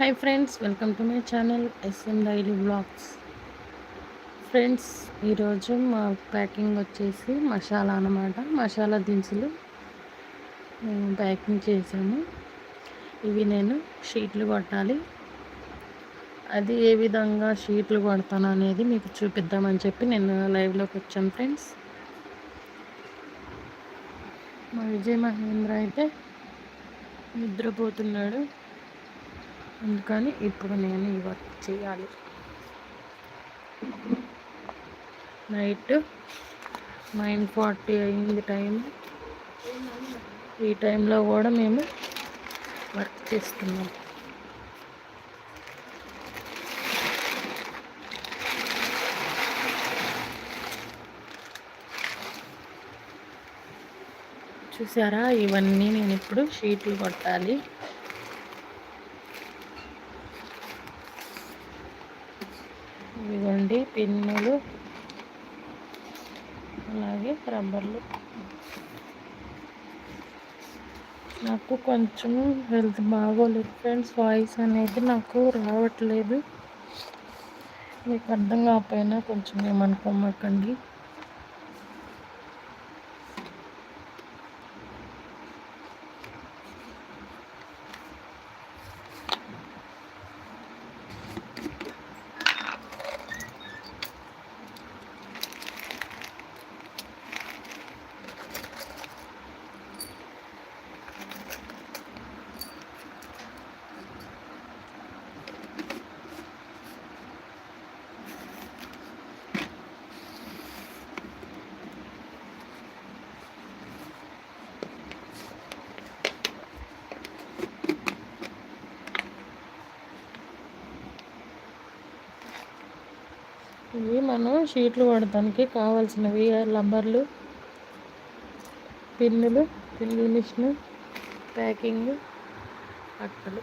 Hi friends welcome to my channel S M daily blogs friends ఈరోజు మా packing వచ్చేసి మసాలా అనమాట మసాలా దినుసులు మేము ప్యాకింగ్ చేసాము ఇవి నేను షీట్లు కొట్టాలి. అది ఏ విధంగా షీట్లు కొడతాను అనేది మీకు చూపిద్దామని చెప్పి నేను లైవ్లోకి వచ్చాను ఫ్రెండ్స్ మా విజయ్ మహేంద్ర అయితే నిద్రపోతున్నాడు. అందుకని ఇప్పుడు నేను ఈ వర్క్ చేయాలి. నైట్ నైన్ ఫార్టీ అయింది టైం ఈ టైంలో కూడా మేము వర్క్ చేస్తున్నాం. చూసారా? ఇవన్నీ నేను ఇప్పుడు షీట్లు కొట్టాలి. ఇదిగోండి పిన్నులు అలాగే రబ్బర్లు. నాకు కొంచెం హెల్త్ బాగోలేదు ఫ్రెండ్స్ వాయిస్ అనేది నాకు రావట్లేదు. మీకు అర్థం కాకపోయినా కొంచెం ఏమనుకోమాకండి ఇవి మనం షీట్లు వాడటానికి కావాల్సినవి లంబర్లు పిన్నులు పిన్నుల మిషన్ ప్యాకింగ్ అట్టలు.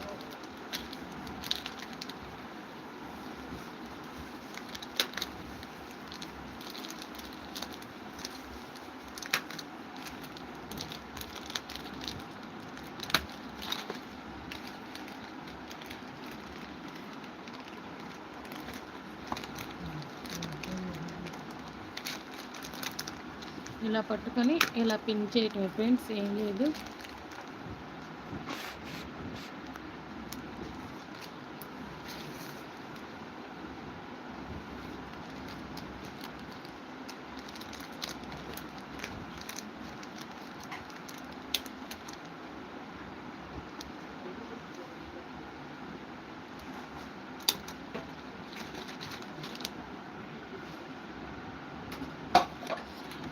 ఇలా పట్టుకొని ఇలా పిన్ చేయటమే. ఫ్రెండ్స్ ఏం లేదు.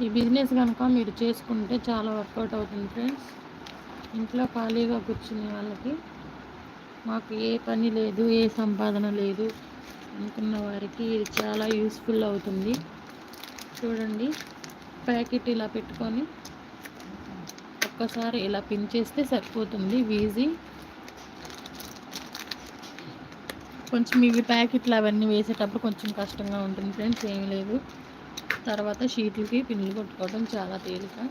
ఈ బిజినెస్ కనుక మీరు చేసుకుంటే చాలా వర్కౌట్ అవుతుంది ఫ్రెండ్స్. ఇంట్లో ఖాళీగా కూర్చునే వాళ్ళకి మాకు ఏ పని లేదు ఏ సంపాదన లేదు అనుకున్న వారికి ఇది చాలా యూస్ఫుల్ అవుతుంది. చూడండి ప్యాకెట్ ఇలా పెట్టుకొని ఒక్కసారి ఇలా పిన్ చేస్తే సరిపోతుంది వీజీ కొంచెం ఇవి ప్యాకెట్లు అవన్నీ వేసేటప్పుడు కొంచెం కష్టంగా ఉంటుంది ఫ్రెండ్స్ ఏమీ లేదు. తర్వాత షీట్లకి పిన్నులు కొట్టుకోవడం చాలా తేలిక.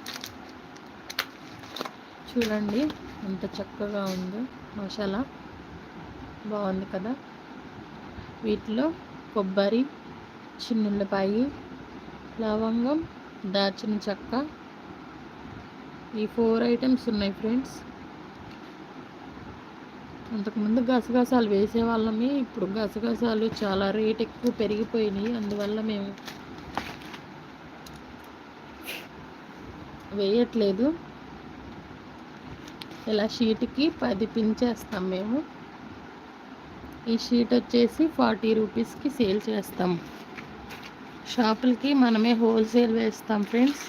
చూడండి ఎంత చక్కగా ఉందో. మసాలా బాగుంది కదా? వీటిలో కొబ్బరి చిన్నుల్లిపాయి లవంగం దాచిన చెక్క. ఈ ఫోర్ ఐటమ్స్ ఉన్నాయి ఫ్రెండ్స్. అంతకుముందు గసగసాలు వేసేవాళ్ళమే ఇప్పుడు గసగసాలు చాలా రేట్ ఎక్కువ పెరిగిపోయినాయి. అందువల్ల మేము వేయట్లేదు. ఇలా షీట్కి పది పించేస్తాం మేము. ఈ షీట్ వచ్చేసి ఫార్టీ రూపీస్కి సేల్ చేస్తాం. షాపులకి మనమే హోల్సేల్ వేస్తాం ఫ్రెండ్స్.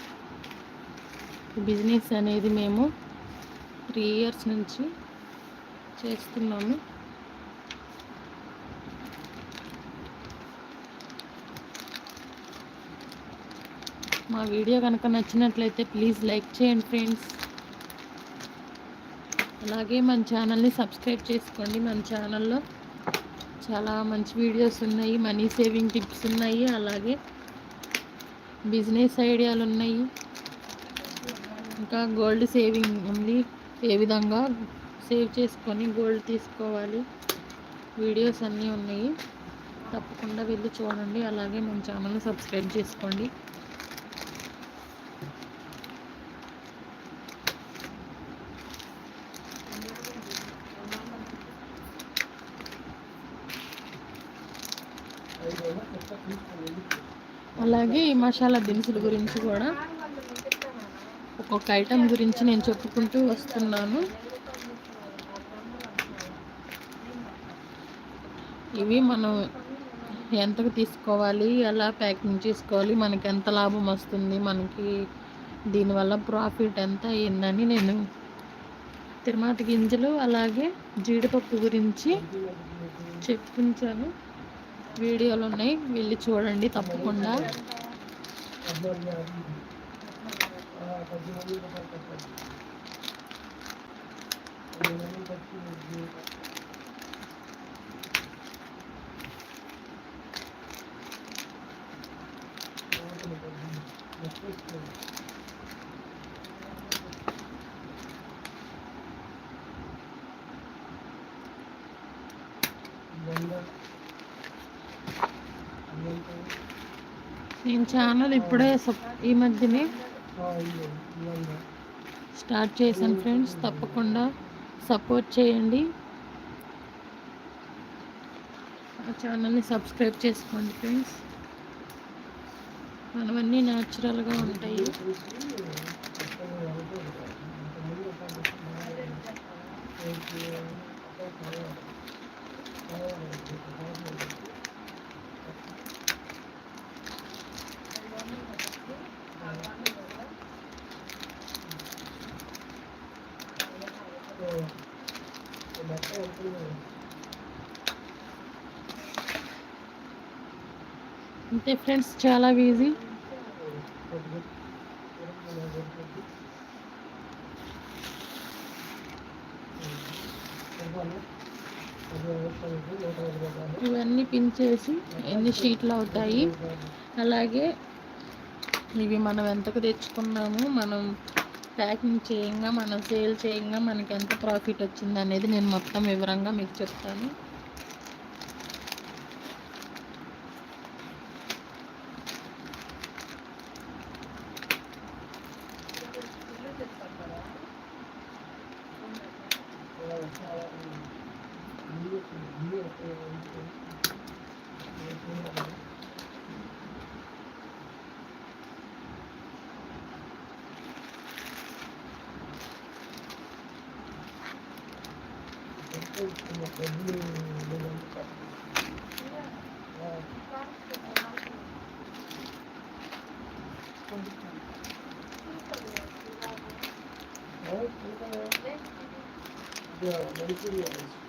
బిజినెస్ అనేది మేము త్రీ ఇయర్స్ నుంచి చేస్తున్నాము. మా వీడియో కనుక నచ్చినట్లయితే ప్లీజ్ లైక్ చేయండి ఫ్రెండ్స్. అలాగే మన ఛానల్ని సబ్స్క్రైబ్ చేసుకోండి మన ఛానల్లో. చాలా మంచి వీడియోస్ ఉన్నాయి మనీ సేవింగ్ టిప్స్ ఉన్నాయి అలాగే బిజినెస్ ఐడియాలు ఉన్నాయి. ఇంకా గోల్డ్ సేవింగ్ ఉంది ఏ విధంగా సేవ్ చేసుకొని గోల్డ్ తీసుకోవాలి. వీడియోస్ అన్నీ ఉన్నాయి. తప్పకుండా వెళ్ళి చూడండి అలాగే మన ఛానల్ని సబ్స్క్రైబ్ చేసుకోండి. అలాగే ఈ మసాలా దినుసుల గురించి కూడా ఒక్కొక్క ఐటెం గురించి నేను చెప్పుకుంటూ వస్తున్నాను. ఇవి మనం ఎంతకు తీసుకోవాలి ఎలా ప్యాకింగ్ చేసుకోవాలి మనకి ఎంత లాభం వస్తుంది మనకి దీనివల్ల ప్రాఫిట్ ఎంత అయ్యిందని నేను తిరుమాత గింజలు అలాగే జీడిపప్పు గురించి చెప్పించాను. వీడియోలు ఉన్నాయి. వెళ్ళి చూడండి తప్పకుండా. నేను ఛానల్ ఇప్పుడే ఈ మధ్యనే స్టార్ట్ చేశాను ఫ్రెండ్స్. తప్పకుండా సపోర్ట్ చేయండి. ఆ ఛానల్ని సబ్స్క్రైబ్ చేసుకోండి ఫ్రెండ్స్. మనవన్నీ న్యాచురల్గా ఉంటాయి. అంతే ఫ్రెండ్స్ చాలా ఈజీ ఇవన్నీ పిన్ చేసి ఎన్ని షీట్లు అవుతాయి. అలాగే ఇవి మనం ఎంతకు తెచ్చుకున్నాము మనం ప్యాకింగ్ చేయంగా మనం సేల్ చేయంగా మనకి ఎంత ప్రాఫిట్ వచ్చింది అనేది నేను మొత్తం వివరంగా మీకు చెప్తాను. 네, 머리 뿌려야지.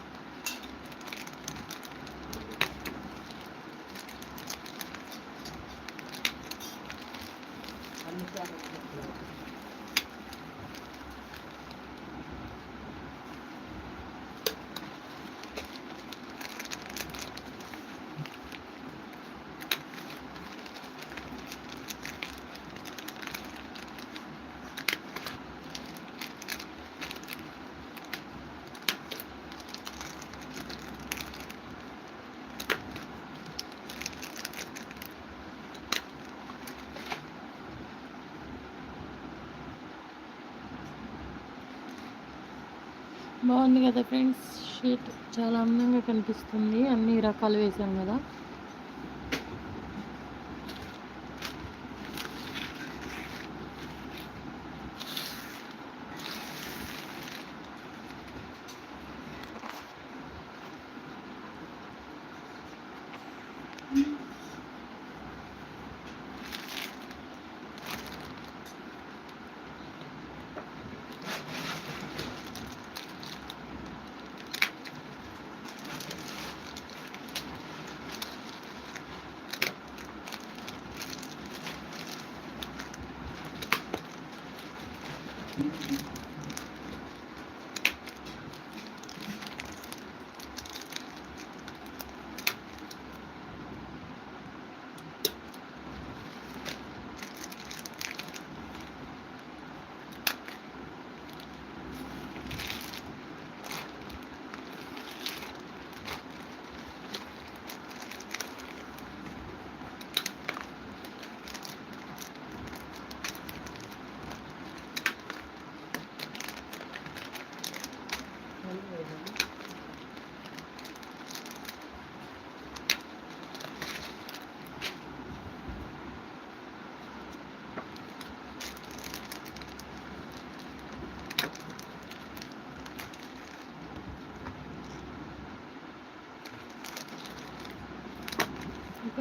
బాగుంది కదా ఫ్రెండ్స్. షీట్ చాలా అందంగా కనిపిస్తుంది. అన్ని రకాలు వేసాం కదా.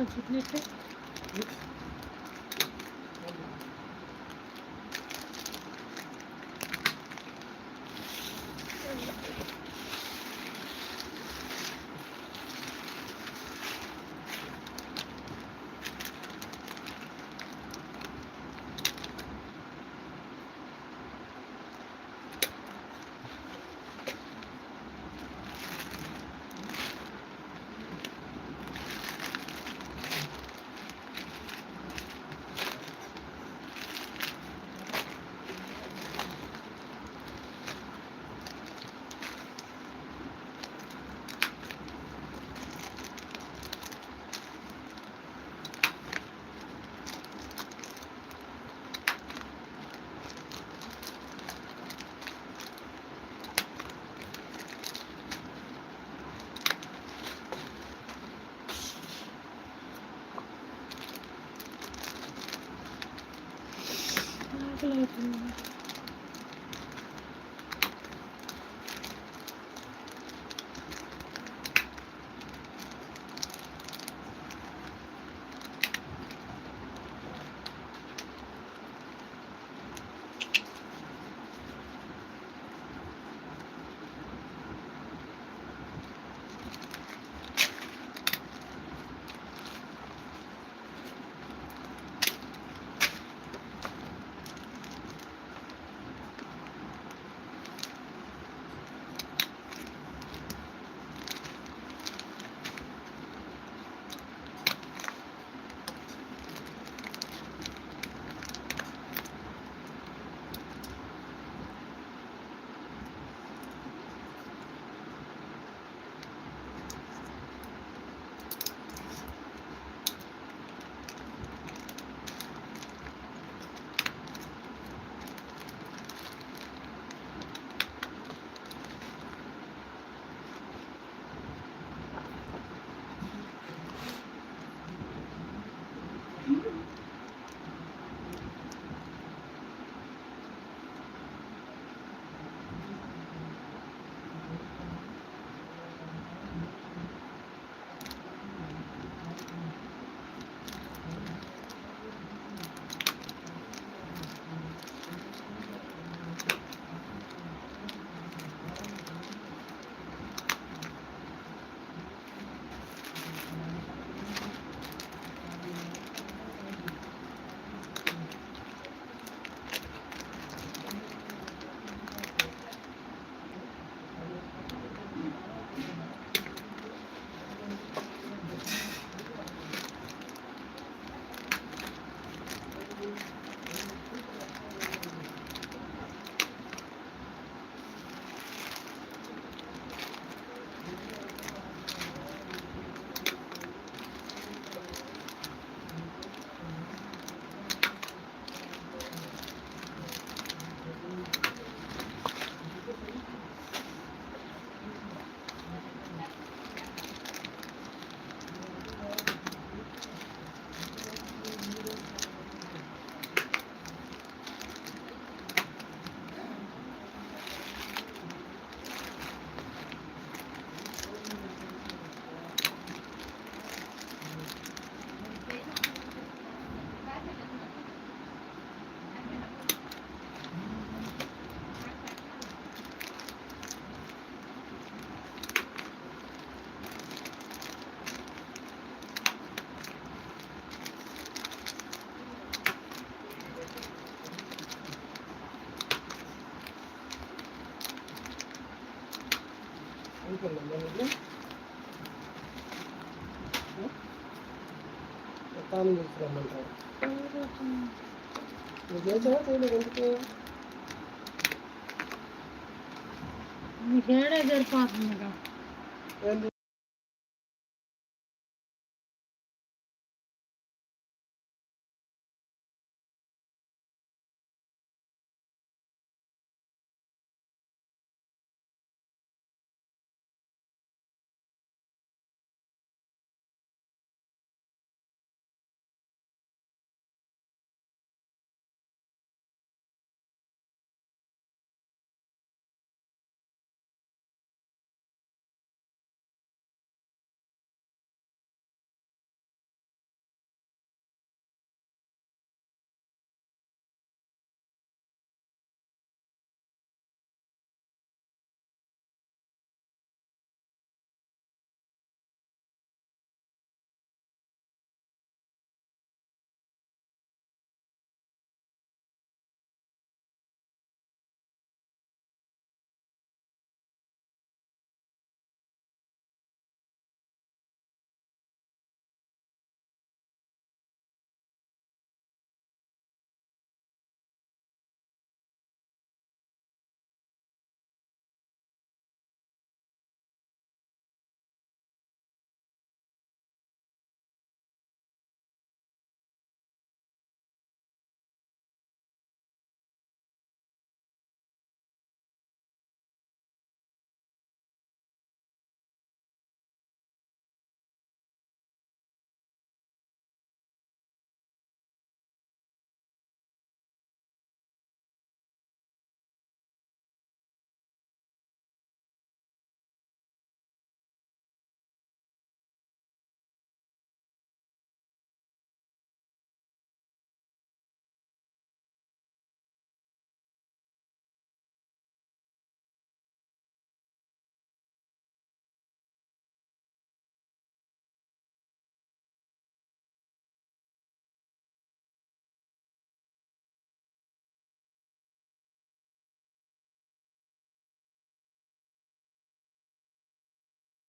ఇంకా Thank you. తాను తీసుకురమ్మంటారు. నువ్వు చేసావా చేయలేదు ఎందుకు? నీకేడే సరిపోతుందిగా ఏంది?